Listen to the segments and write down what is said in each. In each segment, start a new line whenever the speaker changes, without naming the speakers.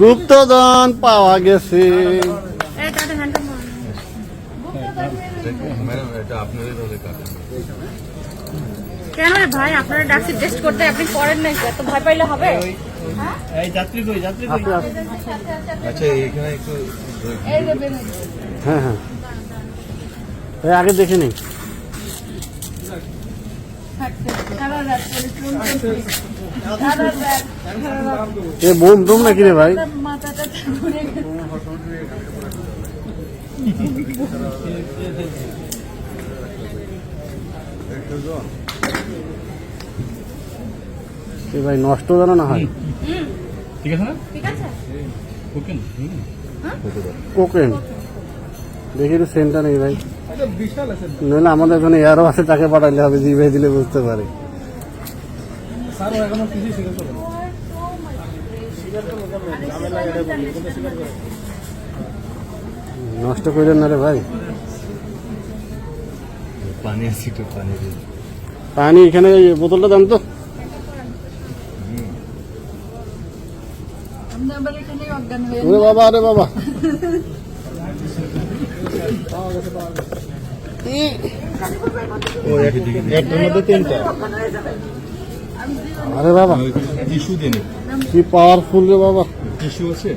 গুপ্তধন পাওয়া গেছে।
কেন রে ভাই? আপনারা ডাকছি টেস্ট করতে আপনি করেন নাই এত ভয় পাইলে হবে? হ্যাঁ?
এই যাত্রী কই যাত্রী কই?
আচ্ছা এখানে একটু
এই যে বেলুন।
হ্যাঁ। হ্যাঁ আগে দেখে নেই এ বোম টোম নাকি রে ভাই। এ ভাই নষ্ট যেন না হয়।
ঠিক আছে না?
ঠিক আছে।
ওকে
কোকেন দেখি একটু সেন্টার নেই ভাই। নইলে আমাদের এখানে এয়ারও আছে তাকে পাঠাইলে হবে জিভে দিলে বুঝতে পারে। নষ্ট করেন না রে ভাই।
পানি আছে একটু পানি
পানি এখানে বোতলটা দাম তো। ওরে বাবা আরে বাবা। আরে বাবা
টিস্যু দিন
কি পাওয়ারফুল রে বাবা।
টিস্যু আছে?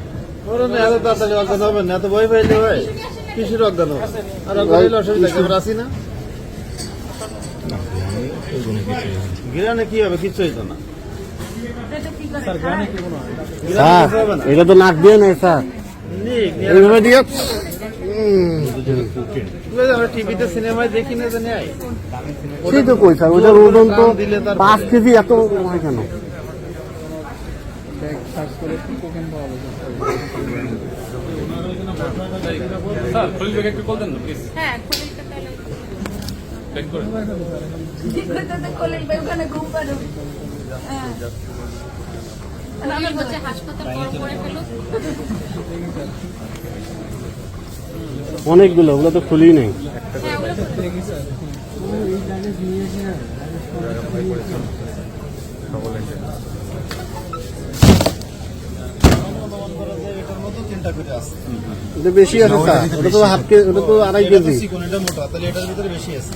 ওরা না এত তাড়াতাড়ি অজ্ঞান হবে না এত ভয় পাইলে হয় কিসের অজ্ঞান হবে। আর অজ্ঞান অসুবিধা কি আমরা আছি না? গিরানে কি হবে কিচ্ছু হইতো না।
এটা
স্যার তো নাক দিয়ে নেই স্যার। এইভাবে দিয়ে
টিভিতে সিনেমায় দেখি না জানি
সেই তো কই স্যার ওটার ওজন তো। পাঁচ কেজি এত হয় কেন
হাসপাতাল
অনেকগুলো ওগুলো তো খুলি নেই। বেশি আছে স্যার। ওটা তো হাফ কেজি ওটা তো আড়াই কেজি।
এটা মোটা তাহলে এটার ভিতরে বেশি আছে।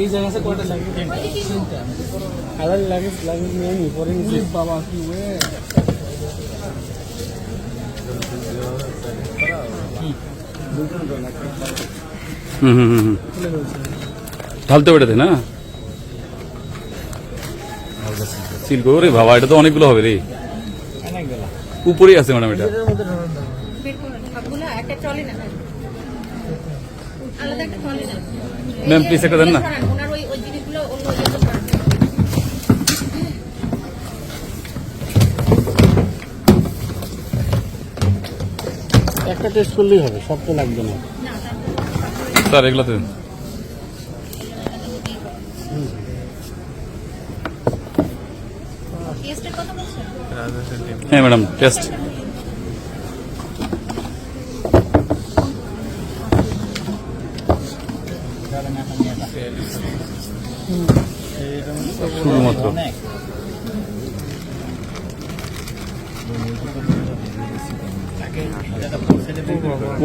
এই জায়গা আছে কয়টা লাগে আলাদা লাগে লাগে নিয়ে নি পরে নিচে বাবা কি ওয়ে।
ঢালতে হবে এটাতে না? সিল করো রে বাবা এটা তো অনেকগুলো হবে রে। উপরেই আছে ম্যাডাম এটা। ম্যাম, please একটা দেন না।
একটা টেস্ট করলেই হবে সব তো লাগবে না।
স্যার এগুলোতে হ্যাঁ ম্যাডাম টেস্ট শুধুমাত্র।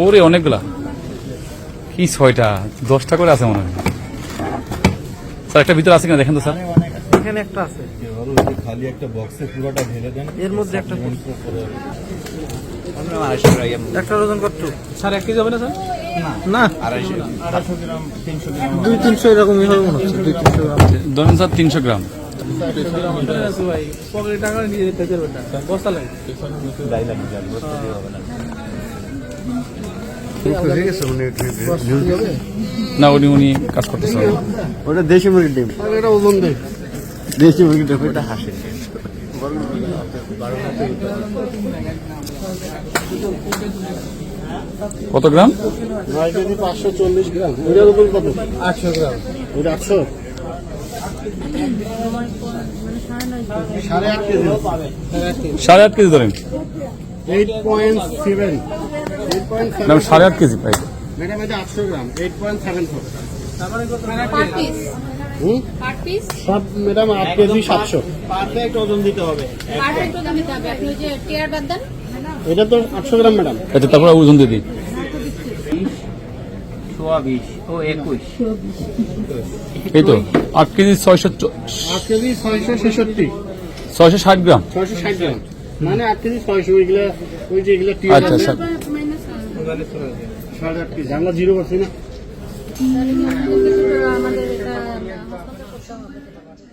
ওরে অনেকগুলা। কি ছয়টা? দশটা করে আছে মনে হয়। স্যার একটা ভিতরে আছে কিনা? দেখেন তো স্যার।
এখানে একটা আছে।
এবারও ওই যে খালি একটা বক্সে পুরোটা ঢেলে দেন
এর মধ্যে একটা একটা ওজন কত? স্যার এক কেজি হবে না স্যার? না।
আড়াইশো আড়াইশো গ্রাম।
দুই তিনশো এরকমই হবে মনে হচ্ছে দুই তিনশো গ্রাম।
ধরুন স্যার তিনশো গ্রাম।
আছে ভাই পকেটে টাকা নিয়ে যেতে পারবে না
উনি উনি কাজ করতেছে।
ওটা দেশি মুরগির ডিম। এটা ওজন দেশি মুরগির ডিম এটা হাসে
কত গ্রাম?
নয় কেজি পাঁচশো চল্লিশ গ্রাম ওটার উপর কত?
আটশো গ্রাম।
ওটা আটশো? সাড়ে আট কেজি
সাড়ে আট কেজি ধরেন
eight point seven eight point
madam সাড়ে আট কেজি পাই
ম্যাডাম এটা আটশো gram eight point seven four সব ম্যাডাম আট কেজি সাতশো।
পারফেক্ট ওজন দিতে হবে।
ওজন দিতে হবে। আপনি ওই যে টিয়ার বাদ দেন।
এটা তো আটশো গ্রাম ম্যাডাম
আচ্ছা তারপরে ওজন দিয়ে দিই
সোয়া বিশ ও একুশ।
এই তো আট কেজি ছয়শো
আট কেজি ছয়শো ছেষট্টি।
ছয়শো ষাট গ্রাম।
ছয়শো ষাট গ্রাম। মানে আট কেজি ছয়শো ওইগুলা ওই যে এগুলো
আচ্ছা স্যার।
সাড়ে আট কেজি। আমরা জিরো করছি না?